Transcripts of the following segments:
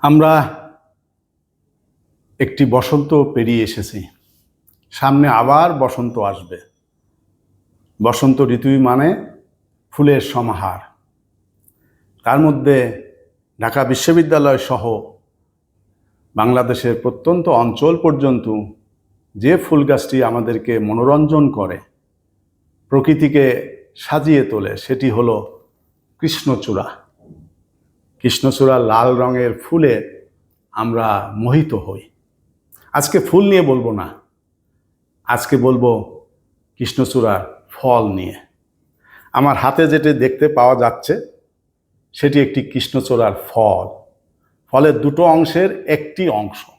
আমরা একটি বসন্ত পেরিয়ে এসেছি। সামনে আবার বসন্ত আসবে। বসন্ত ঋতুই মানে ফুলের সমাহার। তার মধ্যে ঢাকা বিশ্ববিদ্যালয় সহ বাংলাদেশের প্রত্যন্ত অঞ্চল পর্যন্ত যে ফুল গাছটি আমাদেরকে মনোরঞ্জন করে, প্রকৃতিকে সাজিয়ে তোলে, সেটি হলো কৃষ্ণচূড়া। কৃষ্ণচূড়া লাল রঙের ফুলে আমরা মোহিত হই। আজকে ফুল নিয়ে বলব না। আজকে বলব কৃষ্ণচূড়ার ফল নিয়ে। আমার হাতে যেটি দেখতে পাওয়া যাচ্ছে, সেটি একটি কৃষ্ণচূড়ার ফল। ফলের দুটো অংশের একটি অংশ।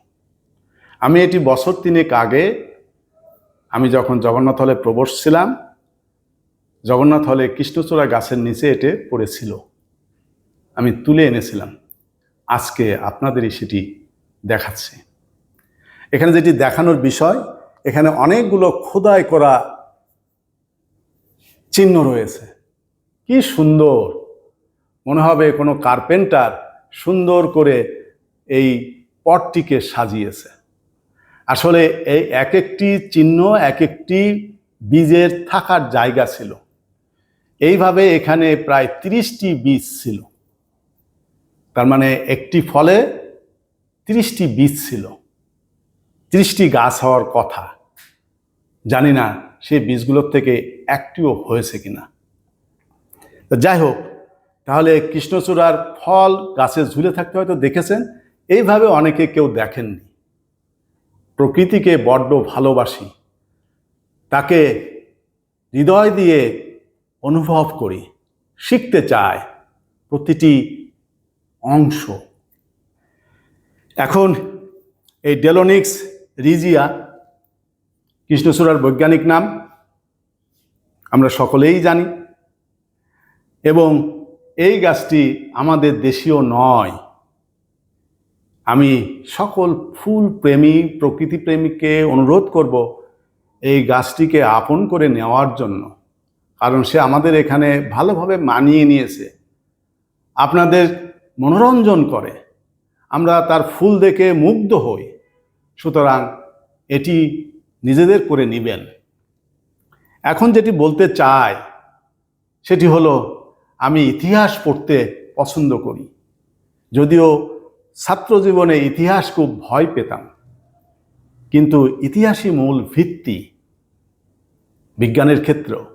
আমি এটি বছর তিনেক আগে, আমি যখন জগন্নাথ হলে প্রবেশ ছিলাম, জগন্নাথ হলে কৃষ্ণচূড়া গাছের নিচে এটে পড়েছিল। আমি তুলে এনেছিলাম। আজকে আপনাদেরই সেটি দেখাচ্ছে। এখানে যেটি দেখানোর বিষয়, এখানে অনেকগুলো খোদাই করা চিহ্ন রয়েছে। কি সুন্দর! মনে হবে কোনো কার্পেন্টার সুন্দর করে এই পটটিকে সাজিয়েছে। আসলে এই এক একটি চিহ্ন এক একটি বীজের থাকার জায়গা ছিল। এইভাবে এখানে প্রায় তিরিশটি বীজ ছিল। তার মানে একটি ফলে তিরিশটি বীজ ছিল। তিরিশটি গাছ হওয়ার কথা। জানি না সেই বীজগুলোর থেকে একটিও হয়েছে কিনা। যাই হোক, তাহলে কৃষ্ণচূড়ার ফল গাছে ঝুলে থাকতে হয়তো দেখেছেন, এইভাবে অনেকে কেউ দেখেননি। প্রকৃতিকে বড্ড ভালোবাসি। তাকে হৃদয় দিয়ে অনুভব করি, শিখতে চায় প্রতিটি অংশ। এখন এই ডেলোনিক্স রিজিয়া, কৃষ্ণচূড়ার বৈজ্ঞানিক নাম, আমরা সকলেই জানি। এবং এই গাছটি আমাদের দেশীয় নয়। আমি সকল ফুল প্রেমী, প্রকৃতি প্রেমীকে অনুরোধ করব এই গাছটিকে আপন করে নেওয়ার জন্য। কারণ সে আমাদের এখানে ভালোভাবে মানিয়ে নিয়েছে। আপনাদের মনোরঞ্জন করে। আমরা তার ফুল দেখে মুগ্ধ হই। সুতরাং এটি নিজেদের করে নেবেন। এখন যেটি বলতে চাই, সেটি হলো, আমি ইতিহাস পড়তে পছন্দ করি। যদিও ছাত্র জীবনে ইতিহাস খুব ভয় পেতাম। কিন্তু ইতিহাসই মূল ভিত্তি বিজ্ঞানের ক্ষেত্র।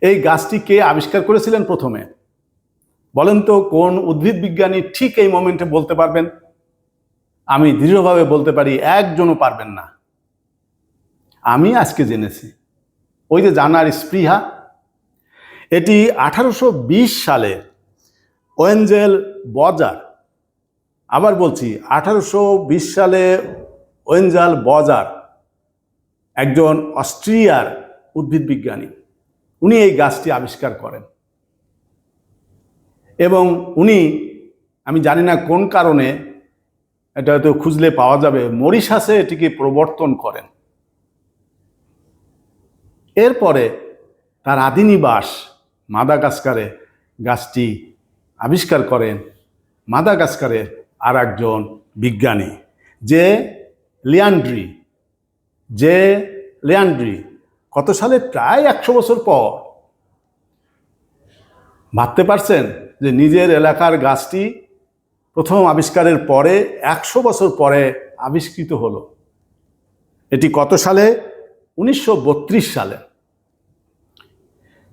এই গাছটি কে আবিষ্কার করেছিলেন প্রথমে? বলেন তো কোন উদ্ভিদ বিজ্ঞানী ঠিক এই মোমেন্টে বলতে পারবেন? আমি দৃঢ়ভাবে বলতে পারি, একজনও পারবেন না। আমি আজকে জেনেছি। ওই যে জানার স্পৃহা, এটি আঠারোশো বিশ সালে ওয়েঞ্জেল বজার, আবার বলছি, আঠারোশো বিশ সালে ওয়েঞ্জাল বজার একজন অস্ট্রিয়ার উদ্ভিদ বিজ্ঞানী। উনি এই গাছটি আবিষ্কার করেন। এবং উনি, আমি জানি না কোন কারণে, এটা হয়তো খুঁজলে পাওয়া যাবে, মরিশাসে এটিকে প্রবর্তন করেন। এরপরে তার আদিনিবাস মাদাগাস্কারে গাছটি আবিষ্কার করেন। মাদাগাস্কারের আর একজন বিজ্ঞানী, যে লিয়ান্ড্রি যে লিয়ান্ড্রি কত সালে, প্রায় একশো বছর পর। ভাবতে পারছেন? যে নিজের এলাকার গাছটি প্রথম আবিষ্কারের পরে একশো বছর পরে আবিষ্কৃত হলো। এটি কত সালে? উনিশশো বত্রিশ সালে।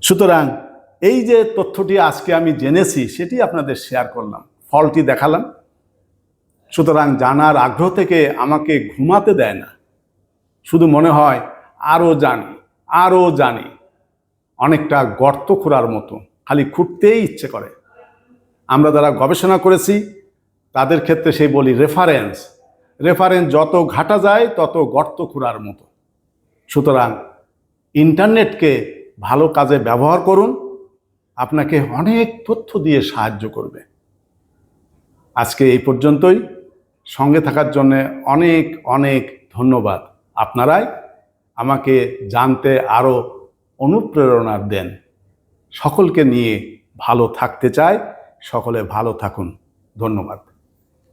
সুতরাং এই যে তথ্যটি আজকে আমি জেনেছি, সেটি আপনাদের শেয়ার করলাম, ফলটি দেখালাম। সুতরাং জানার আগ্রহ থেকে আমাকে ঘুমাতে দেয় না। শুধু মনে হয়, আরও জানি আরও জানি, অনেকটা গর্ত খোঁড়ার মতো, খালি খুঁড়তেই ইচ্ছে করে। আমরা যারা গবেষণা করেছি, তাদের ক্ষেত্রে সেই বলি রেফারেন্স রেফারেন্স যত ঘাটা যায়, তত গর্ত খোঁড়ার মতো। সুতরাং ইন্টারনেটকে ভালো কাজে ব্যবহার করুন, আপনাকে অনেক তথ্য দিয়ে সাহায্য করবে। আজকে এই পর্যন্তই। সঙ্গে থাকার জন্যে অনেক অনেক ধন্যবাদ আপনারাই। আমাকে জানতে আরও অনুপ্রেরণা দেন। সকলকে নিয়ে ভালো থাকতে চাই। সকলে ভালো থাকুন। ধন্যবাদ।